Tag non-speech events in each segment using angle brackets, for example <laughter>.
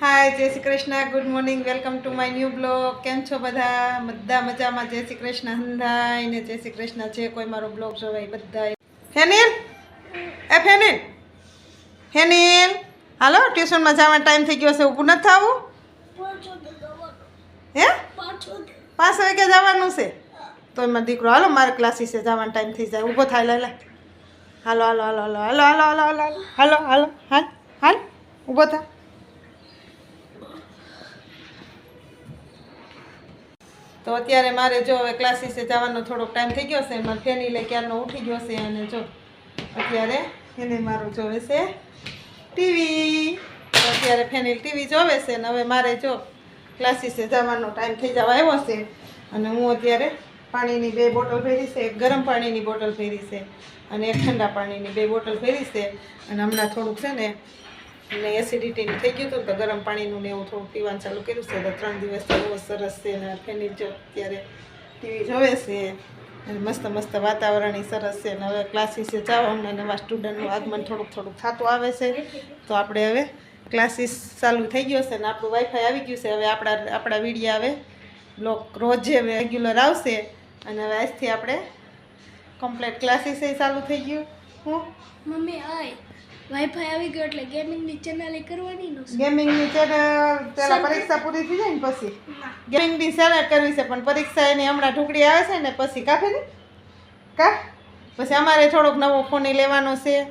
હાય જય Shri Krishna. Good morning welcome to my new blog કેમ છો બધા? બધા મજામાં. જય શ્રી કૃષ્ણ હંધાય ને જય શ્રી કૃષ્ણ જે કોઈ મારો બ્લોગ જોવાય બધા હેનિલ? એ ફેનિલ? હેનિલ? હાલો, ટ્યુશનમાં જવાનો ટાઈમ થઈ ગયો છે. ઊભું નથી થવું? હે? પાંચ વાગે જવાનું છે? તો એમાં દીકરો, હાલો, મારે ક્લાસીસે જવાનો ટાઈમ થઈ જાય. ઊભો થાય લે હાલો હાલો હાલો હાલો હાલો હાલો હાલો હાલો હાલો હાલો, હાલ હાલ. ઊભો થા. તો અત્યારે મારે જો હવે ક્લાસીસે જવાનો થોડોક ટાઈમ થઈ ગયો છે, મારે ફેની લઈ ક્યારનો ઉઠી ગયો છે અને જો અત્યારે એને મારું જોવે છે ટીવી અત્યારે ફેનિલ ટીવી જોવે છે અને હવે મારે જો ક્લાસીસે જવાનો ટાઈમ થઈ જવા આવ્યો છે અને હું અત્યારે પાણીની બે બોટલ ફેરી છે, એક ગરમ પાણીની બોટલ ફેરી છે અને એક ઠંડા પાણીની બે બોટલ ફેરી છે અને હમણાં થોડુંક છે ને અને એસિડિટીનું થઈ ગયું હતું તો ગરમ પાણીનું ને એવું થોડું પીવાનું ચાલુ કર્યું છે. તો ત્રણ દિવસ બહુ સરસ છે અને ફેની જો અત્યારે ટીવી જોવે છે. અને મસ્ત મસ્ત વાતાવરણ સરસ છે અને હવે ક્લાસીસે જાઓ અમને નવા સ્ટુડન્ટનું આગમન થોડુંક થોડુંક થતું આવે છે. તો આપણે હવે ક્લાસીસ ચાલુ થઈ ગયો છે ને આપણું વાઈફાઈ આવી ગયું છે. હવે આપણા આપણા વીડિયો આવે બ્લોક રોજે રેગ્યુલર આવશે અને હવે આજથી આપણે કમ્પ્લેટ ક્લાસીસ ચાલુ થઈ ગયું. હું? મમ્મી, આય. વાઈફાઈ આવી ગયો એટલે ગેમિંગની ચેનલ એ કરવાની નો ગેમિંગની ચેનલ પેલા પરીક્ષા પૂરી થઈ જાય ને પછી? ગેમિંગની ચેનલ કરવી છે પણ પરીક્ષા એની હમણાં ઢુકડી આવે છે ને પછી કાફે ને? કા? પછી અમારે થોડોક નવો ફોન લેવાનો છે.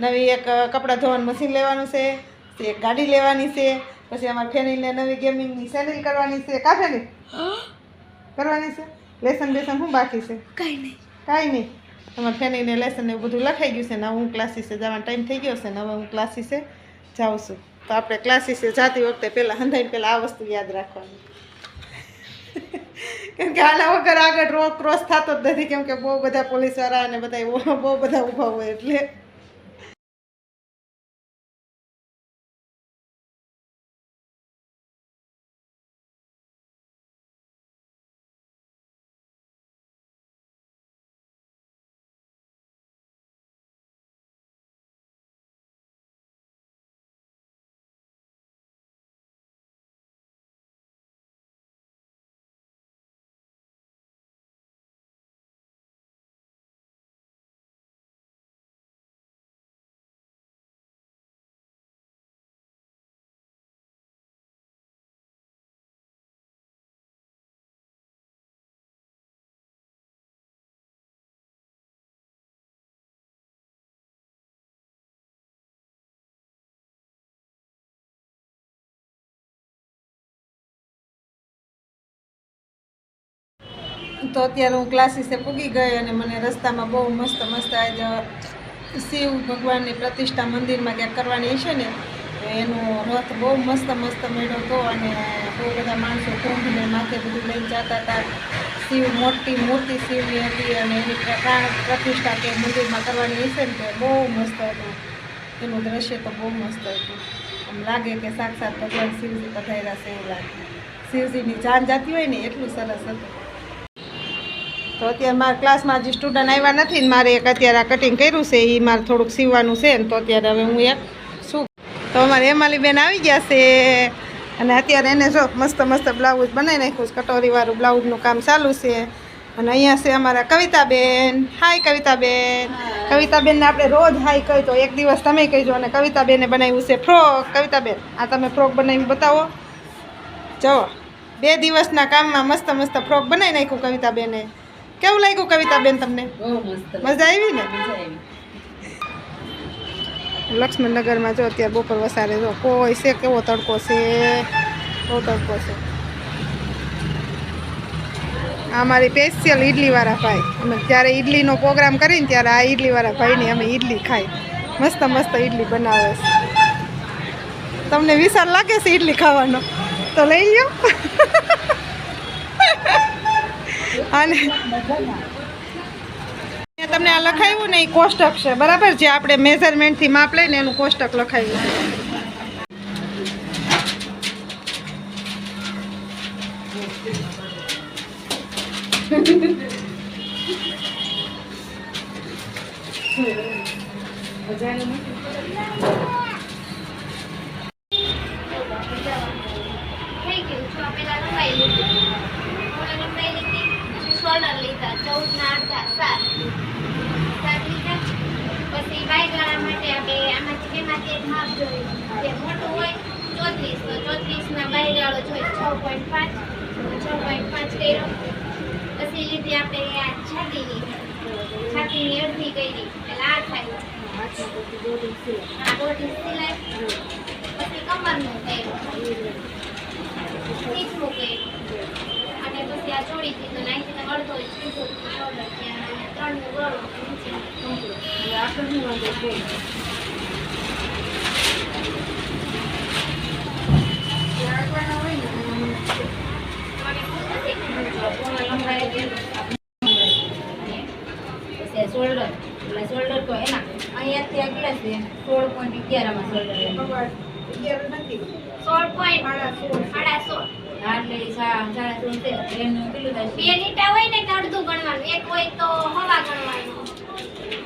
નવી એક કપડાં ધોવાનું મશીન લેવાનું છે પછી એક ગાડી લેવાની છે પછી અમારે ફેનિલને નવી ગેમિંગની સેલિંગ કરવાની છે. કાફે ને? કરવાની છે? લેસન બેસન શું બાકી છે? કાંઈ નહીં. કાંઈ નહીં. તમારે ફેનીને લેસન એવું બધું લખાઈ ગયું છે ને હું ક્લાસીસે જવાનો ટાઈમ થઈ ગયો છે ને હવે હું ક્લાસીસે જાઉં છું. તો આપણે ક્લાસીસે જતી વખતે પહેલાં હંધાઈને પહેલાં આ વસ્તુ યાદ રાખવાની. <laughs> કેમ કે આના વગર આગળ રોડ ક્રોસ થતો જ નથી, કેમ કે બહુ બધા પોલીસવાળા અને બધા બહુ બધા ઊભા હોય એટલે. તો અત્યારે હું ક્લાસીસે પૂગી ગઈ અને મને રસ્તામાં બહુ મસ્ત મસ્ત આજ શિવ ભગવાનની પ્રતિષ્ઠા મંદિરમાં ક્યાંક કરવાની છે ને એનો રથ બહુ મસ્ત મસ્ત મેળો હતો અને બહુ બધા માણસો કુંભને માથે બધું લઈને જતા હતા. શિવ મોટી મૂર્તિ શિવની હતી અને એની પ્ર- પ્રાણ પ્રતિષ્ઠા કે મંદિરમાં કરવાની હશે ને, તો બહુ મસ્ત હતું. એનું દ્રશ્ય તો બહુ મસ્ત હતું. આમ લાગે કે સાક્ષાત ભગવાન શિવજી પધાર્યા છે એવું લાગે. શિવજીની જાન જાતી હોય ને એટલું સરસ હતું. તો અત્યારે મારા ક્લાસમાં જે સ્ટુડન્ટ આવ્યા નથી ને મારે એક અત્યારે આ કટિંગ કર્યું છે એ મારે થોડુંક સીવવાનું છે ને તો અત્યારે હવે હું એક શું તો અમારે હેમાલી બેન આવી ગયા છે અને અત્યારે એને જો મસ્ત મસ્ત બ્લાઉઝ બનાવી નાખ્યું છે કટોરીવાળું બ્લાઉઝનું કામ ચાલુ છે. અને અહીંયા છે અમારા કવિતાબેન. હાય કવિતાબેન. કવિતાબેનને આપણે રોજ હાય કહી તો એક દિવસ તમે કહીજો અને કવિતાબેને બનાવ્યું છે ફ્રોક કવિતાબેન આ તમે ફ્રોક બનાવી બતાવો. જુઓ બે દિવસના કામમાં મસ્ત મસ્ત ફ્રોક બનાવી નાખ્યું કવિતાબેને. કેવું લાગ્યું કવિતાબેન તમને? મજા આવી ને? લક્ષ્મણનગરમાં જો અત્યારે બપોર વસારે જો કોઈ છે કેવો તડકો છે? બહુ તડકો છે. આ મારી સ્પેશિયલ ઇડલીવાળા ભાઈ. અમે જ્યારે ઇડલીનો પ્રોગ્રામ કરીને ત્યારે આ ઇડલીવાળા ભાઈની અમે ઇડલી ખાઈ. મસ્ત મસ્ત ઇડલી બનાવે છે. તમને વિશાળ લાગે છે ઇડલી ખાવાનો? તો લઈ લ્યો. <laughs> અને તમને આ લખાયું ને એ કોષ્ટક છે, બરાબર? જે આપણે મેઝરમેન્ટથી માપ લઈને એનું કોષ્ટક લખાયું છે <laughs> ખાતે એક માપ જોયું જે મોટું હોય ચોત્રીસ તો ચોત્રીસના બાયડાળો જોઈએ છ પોઈન્ટ પાંચ છ પોઈન્ટ પાંચ કર્યો પછી લીધી આપણે આ છાતીની છાતીની અડધી કરી એટલે આ થાય આ દોઢ સિલાઈ પછી કમરનું કર્યું ત્રીસમું કર્યું અને પછી આ જોડી દીધું નાખીને અડધો ત્યાં ત્રણનું ગળું નીચે શોલ્ડર એટલે શોલ્ડર તો એના અહીંયાથી આગળ છે સોળ પોઈન્ટ અગિયારમાં શોલ્ડર એનું અગિયાર નથી સોળ પોઈન્ટ સાડા સોળ સાડા સોળ એટલે ઈ સા- સાડા સોળ છે એનું પેલું બે નીટા હોય ને અડધું ગણવાનું? એક હોય તો હવા ગણવાનું.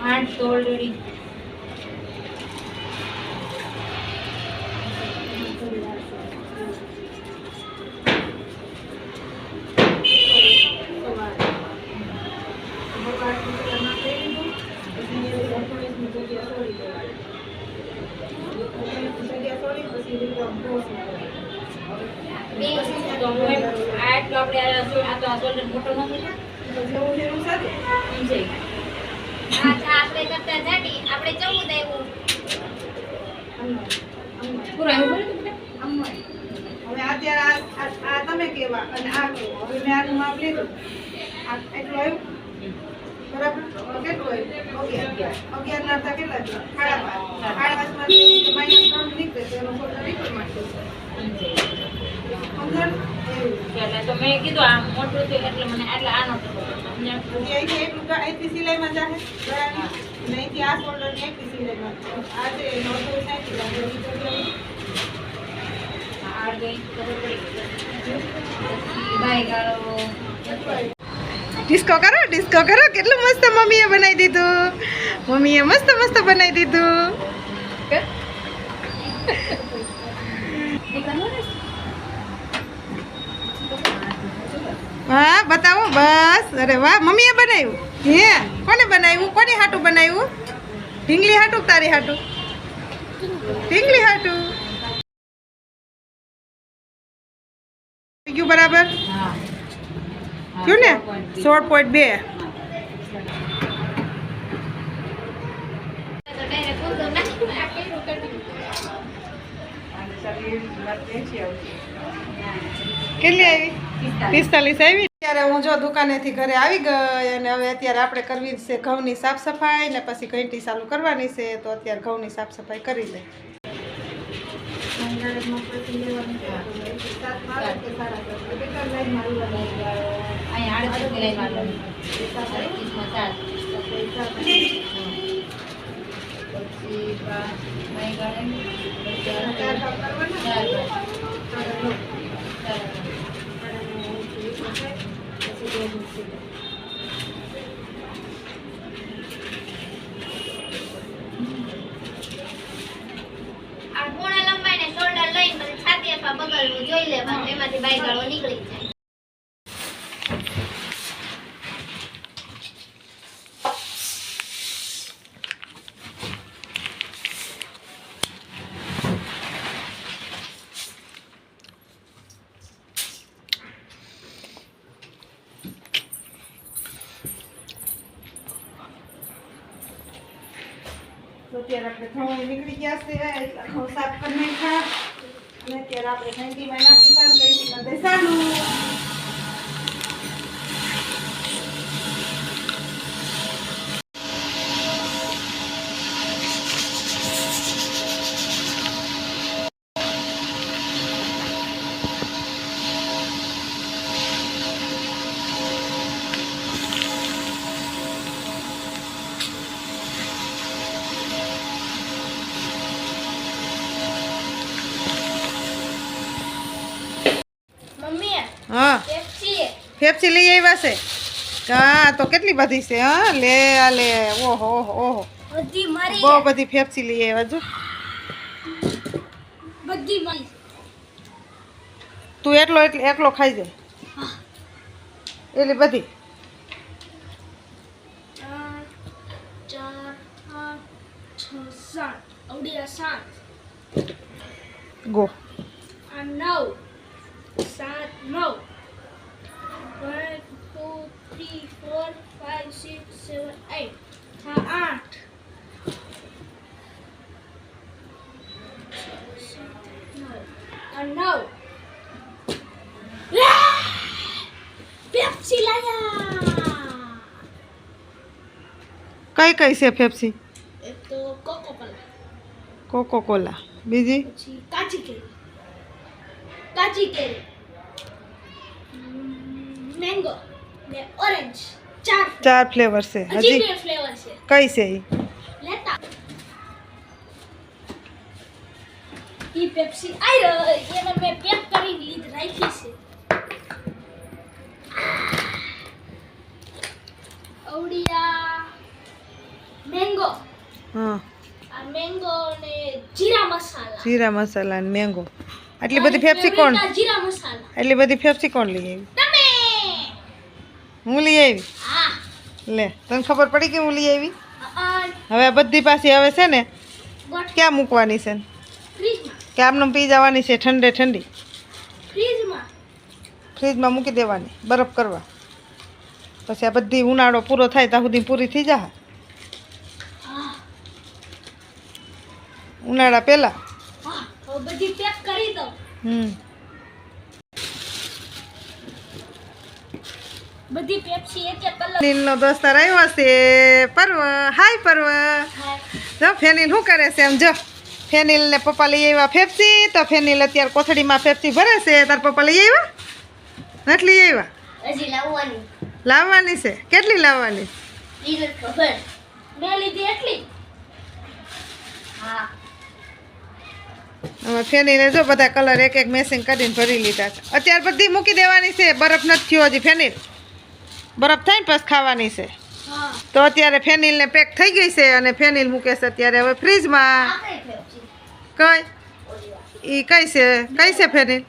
આઠ તો ઓલરેડી બે તો હું એમ આ એટલું આપણે આ શો- આ તો આ શોલ્ડર મોટો ન થઈ એમ છે આ ચા આપણે કરતા જાટી આપણે જવું આવ્યું પૂરા હવે અત્યારે આ તમે કેવા અને આ મેં આનું માપ લીધું એટલું આવ્યું બરાબર કેટલું આવ્યું અગિયાર કેટલા? સાડા પાંચ સાડા માઇનસ ત્રણ નીકળે તો એનો ફોટો નીકળી માટે એટલે તો મેં કીધું આ મોટું થયું એટલે મને એટલે આનો છે ડિસ્કો કરો ડિસ્કો કરો. કેટલું મસ્ત મમ્મીએ બનાવી દીધું. મમ્મીએ મસ્ત મસ્ત બનાવી દીધું. હા બતાવો બસ. અરે વાહ મમ્મીએ બનાવ્યું? હે? કોને બનાવ્યું? કોને હાટું બનાવ્યું? ઢીંગલી હાટું તારી હાટું? ઢીંગલી હાટું. ગયું બરાબર? થયું ને? સોળ પોઈન્ટ બે. કેટલી આવી? પિસ્તાલીસ આવી. ત્યારે હું જો દુકાનેથી ઘરે આવી ગઈ અને હવે અત્યારે આપણે કરવી છે ઘઉંની સાફ સફાઈ ને પછી ઘંટી ચાલુ કરવાની છે તો અત્યારે ઘઉંની સાફ સફાઈ કરી લે પછી બા- બાય ગાળો પછી આ ચાર બાય. ચાર બાય. આ પૂર્ણ લંબાઈને શોલ્ડર લઈને પછી છાતી અથવા બગલવું જોઈ લેવાનું, એમાંથી બાયગાળો નીકળી જાય. અત્યારે આપણે ઘઉં નીકળી ગયા છે ઘઉં સાફ કરી નાખ્યા. અને અત્યારે આપણે ઘંટીમાં નાખી સારું ઘંટીમાં બેસાડું. ફેફસી લઈ આવ્યા છે? હા તો કેટલી બધી છે હા? લે આ લે. ઓહો ઓહો બહુ બધી ફેફસી લઈ આવ્યા જો. બધી તું એટલો એટલે એકલો ખાઈ જાય એટલી બધી. ગો. નવ. સાત નવ. Three four five six seven eight આઠ નવ પેપ્સી લાયા કઈ કઈ છે પેપ્સી એક તો કોકો કોલા કોકો કોલા બીજી? પછી કાચી કેરી. કાચી કેરી. મેંગો ને ઓરેન્જ ચાર ચાર ફ્લેવર છે. હજી ફ્લેવર છે. કઈ છે ઈ? લેતા. ઈ પેપ્સી રહ્યો એને મે પેક કરી લીધ રાખી છે. ઓડિયા મેંગો હા. આ મેંગો ને જીરા મસાલા. જીરા મસાલા ને મેંગો આટલી બધી ફેપ્સી કોણ? જીરા મસાલા. એટલી બધી ફેફસી કોણ લઈ આવી હું લઈ આવી? લે તને ખબર પડી કે હું લઈ આવી? હવે આ બધી પાછી હવે છે ને ક્યાં મૂકવાની છે? કે આમને પી જવાની છે ઠંડે ઠંડી? ફ્રીજમાં મૂકી દેવાની બરફ કરવા. પછી આ બધી ઉનાળો પૂરો થાય ત્યાં સુધી પૂરી થઈ જા ઉનાળા પહેલાં? હમ. બધી પેપ્સી એક એક કલર. ફેનિલનો દોસ્તાર આવ્યો છે. પર્વ. હાય પર્વ. જો ફેનિલ શું કરે છે એમ? જો ફેનિલ ને પપ્પા લઈ આવ્યા ફેફસી તો ફેનિલ અત્યારે કોથળીમાં ફેફસી ભરે છે. તાર પપ્પા લઈ આવ્યા? નથી લઈ આવ્યા? હજી લાવવાની. લાવવાની છે? કેટલી લાવવાની? લીધું ખબર. મેં લીધી એટલી. હા. ફેનિલે જો બધા કલર એક એક મેસિંગ કરીને ભરી લીધા છે. અત્યારે બધી મૂકી દેવાની છે. બરફ નથી થયો હજી ફેનિલ. બરફ થાય ને પછી ખાવાની છે. તો અત્યારે ફેનિલને પેક થઈ ગઈ છે અને ફેનિલ મૂકે છે અત્યારે હવે ફ્રીજમાં કઈ? એ કઈ છે? કઈ છે ફેનિલ?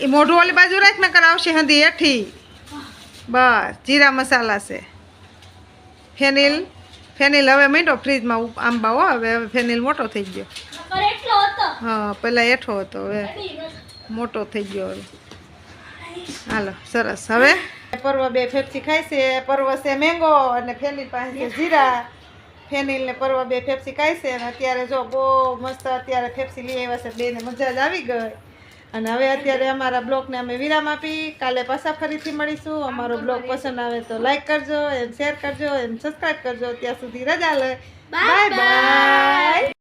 એ મોઢું ઓલી બાજુ રાખ ને કરાવશે હંધી હેઠી. બસ જીરા મસાલા છે. ફેનિલ ફેનિલ હવે મીંડો ફ્રીજમાં આંબા હો હવે હવે ફેનિલ મોટો થઈ ગયો. હા પહેલાં હેઠો હતો હવે. મોટો થઈ ગયો હવે. હાલો સરસ. હવે? પર્વ બે ફેફસી ખાય છે. પર્વ છે મેંગો અને ફેનિલ પાસે જીરા. ફેનિલ ને પર્વ બે ફેફસી ખાય છે. અને અત્યારે જો બહુ મસ્ત અત્યારે ફેફસી લઈ આવ્યા છે. બેને મજા જ આવી ગઈ. અને હવે અત્યારે અમારા બ્લોગને અમે વિરામ આપી. કાલે પાછા ફરીથી મળીશું. અમારો બ્લોગ પસંદ આવે તો લાઈક કરજો એમ શેર કરજો એમ સબસ્ક્રાઈબ કરજો. ત્યાં સુધી રજા લે. Bye bye